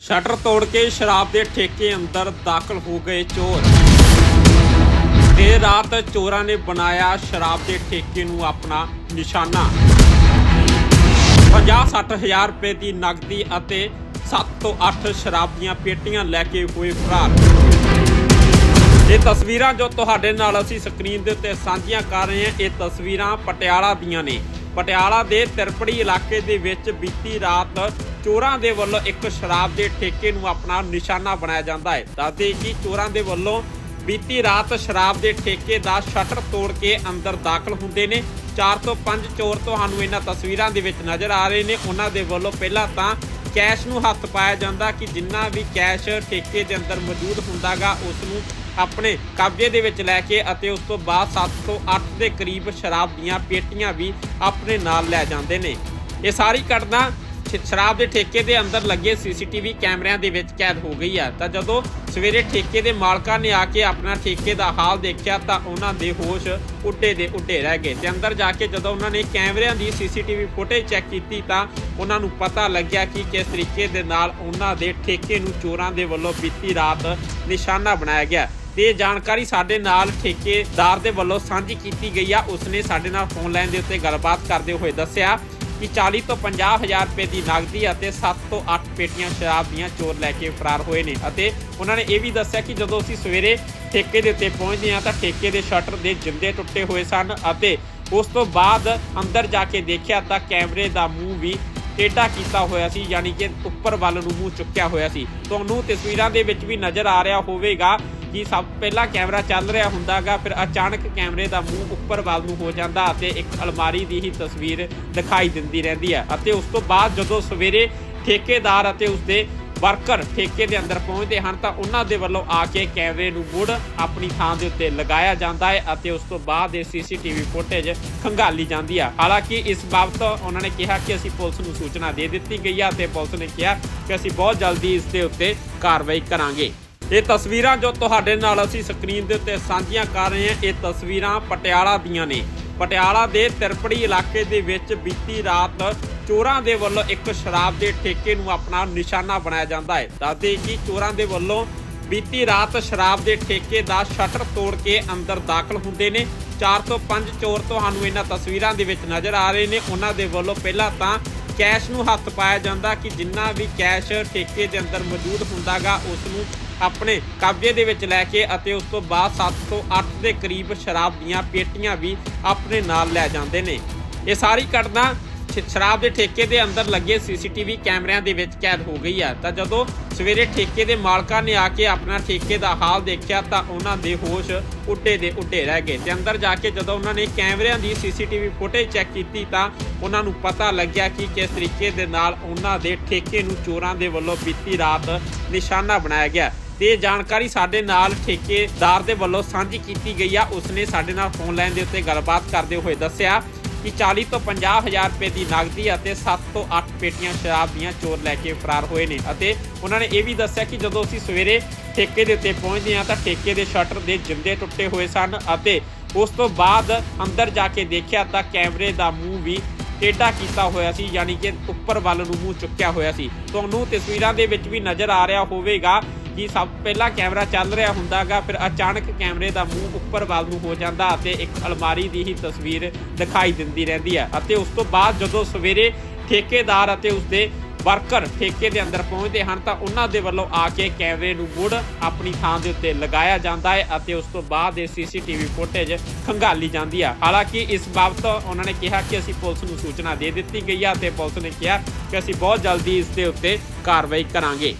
Shutter ਤੋੜ ਕੇ ਸ਼ਰਾਬ ਦੇ ਠੇਕੇ ਅੰਦਰ ਦਾਖਲ ਹੋ ਗਏ ਚੋਰ। ਦੇਰ ਰਾਤ ਚੋਰਾਂ ਨੇ ਬਣਾਇਆ ਸ਼ਰਾਬ ਦੇ ਠੇਕੇ ਨੂੰ ਆਪਣਾ ਨਿਸ਼ਾਨਾ। 50-60 ਹਜ਼ਾਰ ਰੁਪਏ ਦੀ ਨਕਦੀ ਅਤੇ 7 ਤੋਂ 8 ਸ਼ਰਾਬ ਦੀਆਂ ਪੇਟੀਆਂ ਲੈ ਕੇ ਹੋਏ ਫਰਾਰ। ਇਹ ਤਸਵੀਰਾਂ ਜੋ ਤੁਹਾਡੇ ਨਾਲ ਅਸੀਂ ਸਕਰੀਨ ਦੇ ਉੱਤੇ ਸਾਂਝੀਆਂ ਕਰ ਰਹੇ ਹਾਂ, ਇਹ ਤਸਵੀਰਾਂ ਪਟਿਆਲਾ ਦੀਆਂ ਨੇ। ਪਟਿਆਲਾ ਦੇ ਤਿਰਪੜੀ ਇਲਾਕੇ ਦੇ ਵਿੱਚ ਬੀਤੀ ਰਾਤ ਚੋਰਾਂ ਦੇ ਵੱਲੋਂ ਇੱਕ ਸ਼ਰਾਬ ਦੇ ਠੇਕੇ ਨੂੰ ਆਪਣਾ ਨਿਸ਼ਾਨਾ ਬਣਾਇਆ ਜਾਂਦਾ ਹੈ। ਦੱਸਦੇ ਕਿ ਚੋਰਾਂ ਦੇ ਵੱਲੋਂ ਬੀਤੀ ਰਾਤ ਸ਼ਰਾਬ ਦੇ ਠੇਕੇ ਦਾ ਸ਼ਟਰ ਤੋੜ ਕੇ ਅੰਦਰ ਦਾਖਲ ਹੁੰਦੇ ਨੇ। 4 ਤੋਂ 5 ਚੋਰ ਤੁਹਾਨੂੰ ਇਹਨਾਂ ਤਸਵੀਰਾਂ ਦੇ ਵਿੱਚ ਨਜ਼ਰ ਆ ਰਹੇ ਨੇ। ਉਹਨਾਂ ਦੇ ਵੱਲੋਂ ਪਹਿਲਾਂ ਤਾਂ ਕੈਸ਼ ਨੂੰ ਹੱਥ ਪਾਇਆ ਜਾਂਦਾ ਕਿ ਜਿੰਨਾ ਵੀ ਕੈਸ਼ ਠੇਕੇ ਦੇ ਅੰਦਰ ਮੌਜੂਦ ਹੁੰਦਾਗਾ ਉਸ ਨੂੰ ਆਪਣੇ ਕਬਜ਼ੇ ਦੇ ਵਿੱਚ ਲੈ ਕੇ ਅਤੇ ਉਸ ਤੋਂ ਬਾਅਦ 7 ਤੋਂ 8 ਦੇ ਕਰੀਬ ਸ਼ਰਾਬ ਦੀਆਂ ਪੇਟੀਆਂ ਵੀ ਆਪਣੇ ਨਾਲ ਲੈ ਜਾਂਦੇ ਨੇ। ਇਹ ਸਾਰੀ ਘਟਨਾ ਸ਼ਰਾਬ ਦੇ ਠੇਕੇ ਦੇ ਅੰਦਰ ਲੱਗੇ ਸੀਸੀਟੀਵੀ ਕੈਮਰਿਆਂ ਦੇ ਵਿੱਚ ਕੈਦ ਹੋ ਗਈ ਹੈ। ਤਾਂ ਜਦੋਂ ਸਵੇਰੇ ਠੇਕੇ ਦੇ ਮਾਲਕਾਂ ਨੇ ਆ ਕੇ ਆਪਣਾ ਠੇਕੇ ਦਾ ਹਾਲ ਦੇਖਿਆ, ਤਾਂ ਉਹਨਾਂ ਦੇ ਹੋਸ਼ ਉੱਡੇ ਦੇ ਉੱਡੇ ਰਹਿ ਗਏ। ਤੇ ਅੰਦਰ ਜਾ ਕੇ ਜਦੋਂ ਉਹਨਾਂ ਨੇ ਕੈਮਰਿਆਂ ਦੀ ਸੀਸੀਟੀਵੀ ਫੁਟੇਜ ਚੈੱਕ ਕੀਤੀ, ਤਾਂ ਉਹਨਾਂ ਨੂੰ ਪਤਾ ਲੱਗਿਆ ਕਿ ਕਿਸ ਤਰੀਕੇ ਦੇ ਨਾਲ ਉਹਨਾਂ ਦੇ ਠੇਕੇ ਨੂੰ ਚੋਰਾਂ ਦੇ ਵੱਲੋਂ ਬੀਤੀ ਰਾਤ ਨਿਸ਼ਾਨਾ ਬਣਾਇਆ ਗਿਆ। ਤੇ ਇਹ ਜਾਣਕਾਰੀ ਸਾਡੇ ਨਾਲ ਠੇਕੇਦਾਰ ਦੇ ਵੱਲੋਂ ਸਾਂਝੀ ਕੀਤੀ ਗਈ ਆ। ਉਸਨੇ ਸਾਡੇ ਨਾਲ ਫੋਨ ਲਾਈਨ ਦੇ ਉੱਤੇ ਗੱਲਬਾਤ ਕਰਦੇ ਹੋਏ ਦੱਸਿਆ ਕਿ 40 ਤੋਂ 50 ਹਜ਼ਾਰ ਰੁਪਏ ਦੀ ਨਗਦੀ ਅਤੇ 7 ਤੋਂ 8 ਪੇਟੀਆਂ ਸ਼ਰਾਬ ਦੀਆਂ ਚੋਰ ਲੈ ਕੇ ਫਰਾਰ ਹੋਏ ਨੇ ਅਤੇ ਉਹਨਾਂ ਨੇ ਇਹ ਵੀ ਦੱਸਿਆ ਕਿ ਜਦੋਂ ਅਸੀਂ ਸਵੇਰੇ ਠੇਕੇ ਦੇ ਉੱਤੇ ਪਹੁੰਚਦੇ ਹਾਂ ਤਾਂ ਠੇਕੇ ਦੇ ਸ਼ਟਰ ਦੇ ਜਿੰਦੇ ਟੁੱਟੇ ਹੋਏ ਸਨ ਅਤੇ ਉਸ ਤੋਂ ਬਾਅਦ ਅੰਦਰ ਜਾ ਕੇ ਦੇਖਿਆ ਤਾਂ ਕੈਮਰੇ ਦਾ ਮੂੰਹ ਵੀ ਟੇਢਾ ਕੀਤਾ ਹੋਇਆ ਸੀ, ਯਾਨੀ ਕਿ ਉੱਪਰ ਵੱਲ ਨੂੰ ਮੂੰਹ ਚੁੱਕਿਆ ਹੋਇਆ ਸੀ। ਤੁਹਾਨੂੰ ਤਸਵੀਰਾਂ ਦੇ ਵਿੱਚ ਵੀ ਨਜ਼ਰ ਆ ਰਿਹਾ ਹੋਵੇਗਾ ਕਿ ਸਭ ਪਹਿਲਾਂ ਕੈਮਰਾ ਚੱਲ ਰਿਹਾ ਹੁੰਦਾਗਾ, ਫਿਰ ਅਚਾਨਕ ਕੈਮਰੇ ਦਾ ਮੂੰਹ ਉੱਪਰ ਵੱਲ ਨੂੰ ਹੋ ਜਾਂਦਾ ਅਤੇ ਇੱਕ ਅਲਮਾਰੀ ਦੀ ਹੀ ਤਸਵੀਰ ਦਿਖਾਈ ਦਿੰਦੀ ਰਹਿੰਦੀ ਹੈ। ਅਤੇ ਉਸ ਤੋਂ ਬਾਅਦ ਜਦੋਂ ਸਵੇਰੇ ਠੇਕੇਦਾਰ ਅਤੇ ਉਸਦੇ ਵਰਕਰ ਠੇਕੇ ਦੇ ਅੰਦਰ ਪਹੁੰਚਦੇ ਹਨ ਤਾਂ ਉਹਨਾਂ ਦੇ ਵੱਲੋਂ ਆ ਕੇ ਕੈਮਰੇ ਨੂੰ ਮੁੜ ਆਪਣੀ ਥਾਂ ਦੇ ਉੱਤੇ ਲਗਾਇਆ ਜਾਂਦਾ ਹੈ ਅਤੇ ਉਸ ਤੋਂ ਬਾਅਦ ਇਹ ਸੀਸੀਟੀਵੀ ਫੁਟੇਜ ਖੰਗਾਲੀ ਜਾਂਦੀ ਹੈ। ਹਾਲਾਂਕਿ ਇਸ ਬਾਬਤ ਉਹਨਾਂ ਨੇ ਕਿਹਾ ਕਿ ਅਸੀਂ ਪੁਲਿਸ ਨੂੰ ਸੂਚਨਾ ਦੇ ਦਿੱਤੀ ਗਈ ਹੈ ਤੇ ਪੁਲਿਸ ਨੇ ਕਿਹਾ ਕਿ ਅਸੀਂ ਬਹੁਤ ਜਲਦੀ ਇਸ ਦੇ ਉੱਤੇ ਕਾਰਵਾਈ ਕਰਾਂਗੇ। ਇਹ ਤਸਵੀਰਾਂ ਜੋ ਤੁਹਾਡੇ ਨਾਲ ਅਸੀਂ ਸਕਰੀਨ ਦੇ ਉੱਤੇ ਸਾਂਝੀਆਂ ਕਰ ਰਹੇ ਹਾਂ, ਇਹ ਤਸਵੀਰਾਂ ਪਟਿਆਲਾ ਦੀਆਂ ਨੇ। ਪਟਿਆਲਾ ਦੇ ਤਿਰਪੜੀ ਇਲਾਕੇ ਦੇ ਵਿੱਚ ਬੀਤੀ ਰਾਤ ਚੋਰਾਂ ਦੇ ਵੱਲੋਂ ਇੱਕ ਸ਼ਰਾਬ ਦੇ ਠੇਕੇ ਨੂੰ ਆਪਣਾ ਨਿਸ਼ਾਨਾ ਬਣਾਇਆ ਜਾਂਦਾ ਹੈ। ਦੱਸਦੇ ਕਿ ਚੋਰਾਂ ਦੇ ਵੱਲੋਂ ਬੀਤੀ ਰਾਤ ਸ਼ਰਾਬ ਦੇ ਠੇਕੇ ਦਾ ਸ਼ਟਰ ਤੋੜ ਕੇ ਅੰਦਰ ਦਾਖਲ ਹੁੰਦੇ ਨੇ। 4 ਤੋਂ 5 ਚੋਰ ਤੁਹਾਨੂੰ ਇਹਨਾਂ ਤਸਵੀਰਾਂ ਦੇ ਵਿੱਚ ਨਜ਼ਰ ਆ ਰਹੇ ਨੇ। ਉਹਨਾਂ ਦੇ ਵੱਲੋਂ ਪਹਿਲਾਂ ਤਾਂ ਕੈਸ਼ ਨੂੰ ਹੱਥ ਪਾਇਆ ਜਾਂਦਾ ਕਿ ਜਿੰਨਾ ਵੀ ਕੈਸ਼ ਠੇਕੇ ਦੇ ਅੰਦਰ ਮੌਜੂਦ ਹੁੰਦਾਗਾ, ਉਸ ਨੂੰ ਆਪਣੇ ਕਬਜ਼ੇ ਦੇ ਵਿੱਚ ਲੈ ਕੇ ਅਤੇ ਉਸ ਤੋਂ ਬਾਅਦ 7 ਤੋਂ 8 ਦੇ ਕਰੀਬ ਸ਼ਰਾਬ ਦੀਆਂ ਪੇਟੀਆਂ ਵੀ ਆਪਣੇ ਨਾਲ ਲੈ ਜਾਂਦੇ ਨੇ। ਇਹ ਸਾਰੀ ਘਟਨਾ ਸ਼- ਸ਼ਰਾਬ ਦੇ ਠੇਕੇ ਦੇ ਅੰਦਰ ਲੱਗੇ ਸੀਸੀਟੀਵੀ ਕੈਮਰਿਆਂ ਦੇ ਵਿੱਚ ਕੈਦ ਹੋ ਗਈ ਹੈ। ਤਾਂ ਜਦੋਂ ਸਵੇਰੇ ਠੇਕੇ ਦੇ ਮਾਲਕਾਂ ਨੇ ਆ ਕੇ ਆਪਣਾ ਠੇਕੇ ਦਾ ਹਾਲ ਦੇਖਿਆ ਤਾਂ ਉਹਨਾਂ ਦੇ ਹੋਸ਼ ਉੱਡੇ ਦੇ ਉੱਡੇ ਰਹਿ ਗਏ ਤੇ ਅੰਦਰ ਜਾ ਕੇ ਜਦੋਂ ਉਹਨਾਂ ਨੇ ਕੈਮਰਿਆਂ ਦੀ ਸੀਸੀਟੀਵੀ ਫੁਟੇਜ ਚੈੱਕ ਕੀਤੀ ਤਾਂ ਉਹਨਾਂ ਨੂੰ ਪਤਾ ਲੱਗਿਆ ਕਿ ਕਿਸ ਤਰੀਕੇ ਦੇ ਨਾਲ ਉਹਨਾਂ ਦੇ ਠੇਕੇ ਨੂੰ ਚੋਰਾਂ ਦੇ ਵੱਲੋਂ ਬੀਤੀ ਰਾਤ ਨਿਸ਼ਾਨਾ ਬਣਾਇਆ ਗਿਆ। ਤੇ ਇਹ ਜਾਣਕਾਰੀ ਸਾਡੇ ਨਾਲ ਠੇਕੇਦਾਰ ਦੇ ਵੱਲੋਂ ਸਾਂਝੀ ਕੀਤੀ ਗਈ ਆ। ਉਸਨੇ ਸਾਡੇ ਨਾਲ ਫੋਨ ਲਾਈਨ ਦੇ ਉੱਤੇ ਗੱਲਬਾਤ ਕਰਦੇ ਹੋਏ ਦੱਸਿਆ ਕਿ 40 ਤੋਂ 50 ਹਜ਼ਾਰ ਰੁਪਏ ਦੀ ਨਗਦੀ ਅਤੇ 7 ਤੋਂ 8 ਪੇਟੀਆਂ ਸ਼ਰਾਬ ਦੀਆਂ ਚੋਰ ਲੈ ਕੇ ਫਰਾਰ ਹੋਏ ਨੇ ਅਤੇ ਉਹਨਾਂ ਨੇ ਇਹ ਵੀ ਦੱਸਿਆ ਕਿ ਜਦੋਂ ਅਸੀਂ ਸਵੇਰੇ ਠੇਕੇ ਦੇ ਉੱਤੇ ਪਹੁੰਚਦੇ ਹਾਂ ਤਾਂ ਠੇਕੇ ਦੇ ਸ਼ਟਰ ਦੇ ਜਿੰਦੇ ਟੁੱਟੇ ਹੋਏ ਸਨ ਅਤੇ ਉਸ ਤੋਂ ਬਾਅਦ ਅੰਦਰ ਜਾ ਕੇ ਦੇਖਿਆ ਤਾਂ ਕੈਮਰੇ ਦਾ ਮੂੰਹ ਵੀ ਟੇਢਾ ਕੀਤਾ ਹੋਇਆ ਸੀ, ਯਾਨੀ ਕਿ ਉੱਪਰ ਵੱਲ ਨੂੰ ਮੂੰਹ ਚੁੱਕਿਆ ਹੋਇਆ ਸੀ। ਤੁਹਾਨੂੰ ਤਸਵੀਰਾਂ ਦੇ ਵਿੱਚ ਵੀ ਨਜ਼ਰ ਆ ਰਿਹਾ ਹੋਵੇਗਾ ਕਿ ਸਭ ਪਹਿਲਾਂ ਕੈਮਰਾ ਚੱਲ ਰਿਹਾ ਹੁੰਦਾਗਾ, ਫਿਰ ਅਚਾਨਕ ਕੈਮਰੇ ਦਾ ਮੂੰਹ ਉੱਪਰ ਵੱਲ ਨੂੰ ਹੋ ਜਾਂਦਾ ਅਤੇ ਇੱਕ ਅਲਮਾਰੀ ਦੀ ਹੀ ਤਸਵੀਰ ਦਿਖਾਈ ਦਿੰਦੀ ਰਹਿੰਦੀ ਹੈ। ਅਤੇ ਉਸ ਤੋਂ ਬਾਅਦ ਜਦੋਂ ਸਵੇਰੇ ਠੇਕੇਦਾਰ ਅਤੇ ਉਸਦੇ ਵਰਕਰ ਠੇਕੇ ਦੇ ਅੰਦਰ ਪਹੁੰਚਦੇ ਹਨ ਤਾਂ ਉਹਨਾਂ ਦੇ ਵੱਲੋਂ ਆ ਕੇ ਕੈਮਰੇ ਨੂੰ ਮੁੜ ਆਪਣੀ ਥਾਂ ਦੇ ਉੱਤੇ ਲਗਾਇਆ ਜਾਂਦਾ ਹੈ ਅਤੇ ਉਸ ਤੋਂ ਬਾਅਦ ਇਹ ਸੀਸੀਟੀਵੀ ਫੁਟੇਜ ਖੰਗਾਲੀ ਜਾਂਦੀ ਆ ਹਾਲਾਂਕਿ ਇਸ ਬਾਬਤ ਉਹਨਾਂ ਨੇ ਕਿਹਾ ਕਿ ਅਸੀਂ ਪੁਲਿਸ ਨੂੰ ਸੂਚਨਾ ਦੇ ਦਿੱਤੀ ਗਈ ਆ ਤੇ ਪੁਲਿਸ ਨੇ ਕਿਹਾ ਕਿ ਅਸੀਂ ਬਹੁਤ ਜਲਦੀ ਇਸ ਦੇ ਉੱਤੇ ਕਾਰਵਾਈ ਕਰਾਂਗੇ।